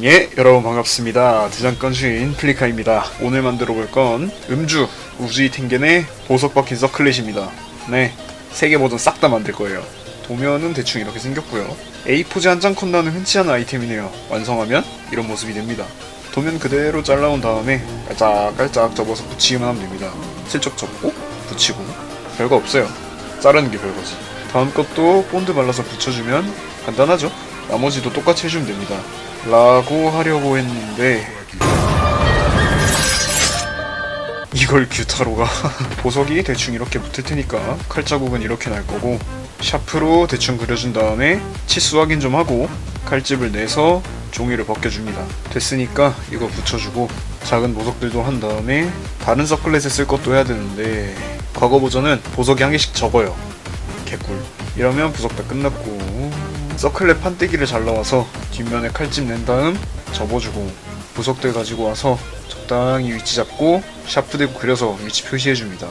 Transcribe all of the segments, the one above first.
예, 여러분 반갑습니다. 대장건 주인 플리카입니다. 오늘 만들어 볼 건 음주 우주이 탱겐의 보석 박힌 서클렛입니다. 네, 세 개 버전 싹 다 만들 거예요. 도면은 대충 이렇게 생겼고요. A4지 한장 콘나는 흔치 않은 아이템이네요. 완성하면 이런 모습이 됩니다. 도면 그대로 잘라온 다음에 깔짝깔짝 접어서 붙이기만 하면 됩니다. 슬쩍 접고 붙이고 별거 없어요. 자르는 게 별거지. 다음 것도 본드 발라서 붙여주면 간단하죠? 나머지도 똑같이 해주면 됩니다. 라고 하려고 했는데 이걸 규타로가 보석이 대충 이렇게 붙을 테니까 칼자국은 이렇게 날 거고 샤프로 대충 그려준 다음에 치수 확인 좀 하고 칼집을 내서 종이를 벗겨줍니다. 됐으니까 이거 붙여주고 작은 보석들도 한 다음에 다른 서클렛에 쓸 것도 해야 되는데 과거 버전은 보석이 한 개씩 적어요. 개꿀. 이러면 부석 다 끝났고 서클렛 판때기를 잘라와서 뒷면에 칼집 낸 다음 접어주고 부석들 가지고 와서 적당히 위치 잡고 샤프 대고 그려서 위치 표시해줍니다.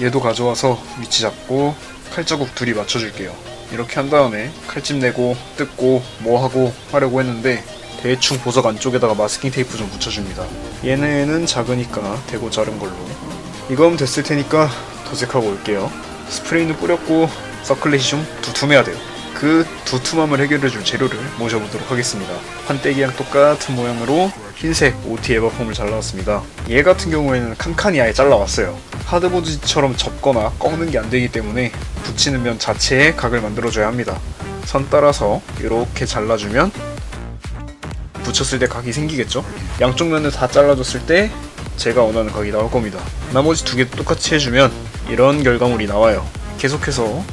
얘도 가져와서 위치 잡고 칼자국 둘이 맞춰줄게요. 이렇게 한 다음에 칼집 내고 뜯고 뭐 하고 하려고 했는데 대충 보석 안쪽에다가 마스킹 테이프 좀 붙여줍니다. 얘네는 작으니까 대고 자른 걸로. 이거면 됐을 테니까 도색하고 올게요. 스프레이는 뿌렸고 서클렛이 좀 두툼해야 돼요. 그 두툼함을 해결해줄 재료를 모셔보도록 하겠습니다. 판때기랑 똑같은 모양으로 흰색 OT 에버폼을 잘라왔습니다. 얘 같은 경우에는 칸칸이 아예 잘라왔어요. 하드보드처럼 접거나 꺾는 게 안 되기 때문에 붙이는 면 자체에 각을 만들어줘야 합니다. 선 따라서 이렇게 잘라주면 붙였을 때 각이 생기겠죠? 양쪽 면을 다 잘라줬을 때 제가 원하는 각이 나올 겁니다. 나머지 두개 똑같이 해주면 이런 결과물이 나와요. 계속해서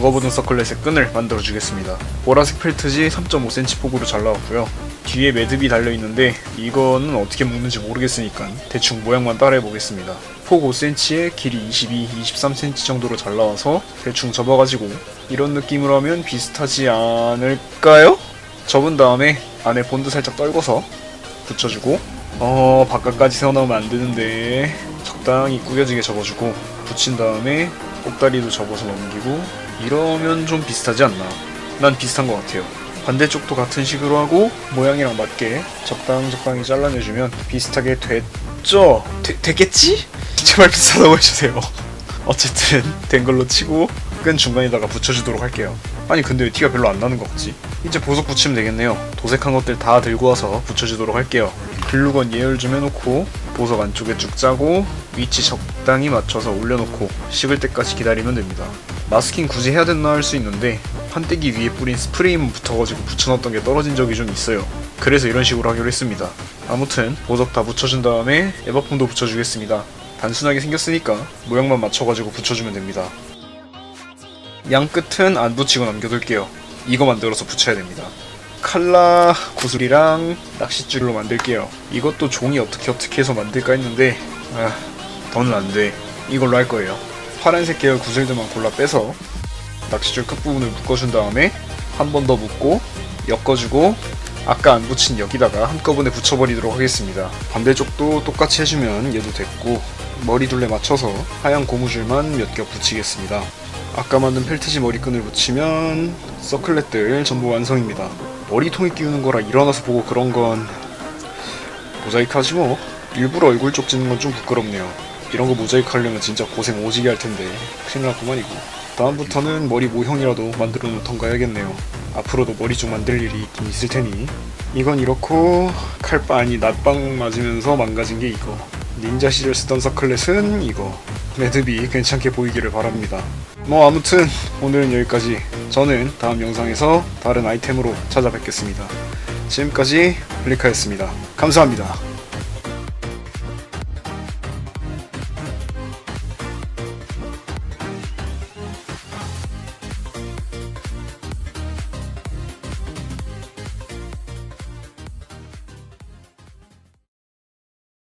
버전 서클렛의 끈을 만들어 주겠습니다. 보라색 펠트지 3.5cm 폭으로 잘라왔고요. 뒤에 매듭이 달려있는데 이거는 어떻게 묶는지 모르겠으니까 대충 모양만 따라해 보겠습니다. 폭 5cm에 길이 22, 23cm 정도로 잘라와서 대충 접어가지고 이런 느낌으로 하면 비슷하지 않을까요? 접은 다음에 안에 본드 살짝 떨궈서 붙여주고 어 바깥까지 새어나오면 안 되는데 적당히 구겨지게 접어주고 붙인 다음에 꼭다리도 접어서 넘기고 이러면 좀 비슷하지 않나 난 비슷한 것 같아요 반대쪽도 같은 식으로 하고 모양이랑 맞게 적당 적당히 잘라내주면 비슷하게 됐죠? 되, 되겠지? 제발 비슷하다고 해주세요 어쨌든 된 걸로 치고 끈 중간에다가 붙여주도록 할게요 아니 근데 왜 티가 별로 안 나는 것 같지? 이제 보석 붙이면 되겠네요. 도색한 것들 다 들고 와서 붙여주도록 할게요. 글루건 예열 좀 해놓고 보석 안쪽에 쭉 짜고 위치 적당히 맞춰서 올려놓고 식을 때까지 기다리면 됩니다. 마스킹 굳이 해야 됐나 할 수 있는데 판때기 위에 뿌린 스프레이만 붙어가지고 붙여놨던 게 떨어진 적이 좀 있어요. 그래서 이런 식으로 하기로 했습니다. 아무튼 보석 다 붙여준 다음에 에버폼도 붙여주겠습니다. 단순하게 생겼으니까 모양만 맞춰가지고 붙여주면 됩니다. 양 끝은 안 붙이고 남겨둘게요. 이거 만들어서 붙여야 됩니다. 칼라 구슬이랑 낚싯줄로 만들게요. 이것도 종이 어떻게 어떻게 해서 만들까 했는데 아, 더는 안 돼. 이걸로 할 거예요. 파란색 계열 구슬들만 골라 빼서 낚싯줄 끝부분을 묶어준 다음에 한 번 더 묶고 엮어주고 아까 안 붙인 여기다가 한꺼번에 붙여버리도록 하겠습니다. 반대쪽도 똑같이 해주면 얘도 됐고 머리 둘레 맞춰서 하얀 고무줄만 몇 겹 붙이겠습니다. 아까 만든 펠트지 머리끈을 붙이면 서클렛들 전부 완성입니다. 머리통에 끼우는 거라 일어나서 보고 그런 건 모자이크 하지 뭐. 일부러 얼굴 쪽 찍는 건 좀 부끄럽네요. 이런 거 모자이크 하려면 진짜 고생 오지게 할 텐데 큰일 났구만 이거. 다음부터는 머리 모형이라도 만들어 놓던가 해야겠네요. 앞으로도 머리 쪽 만들 일이 있긴 있을 테니 이건 이렇고 칼바 아니 낫방 맞으면서 망가진 게 이거. 닌자 시절 쓰던 서클렛은 이거. 매듭이 괜찮게 보이기를 바랍니다. 뭐 아무튼 오늘은 여기까지. 저는 다음 영상에서 다른 아이템으로 찾아뵙겠습니다. 지금까지 블리카였습니다. 감사합니다.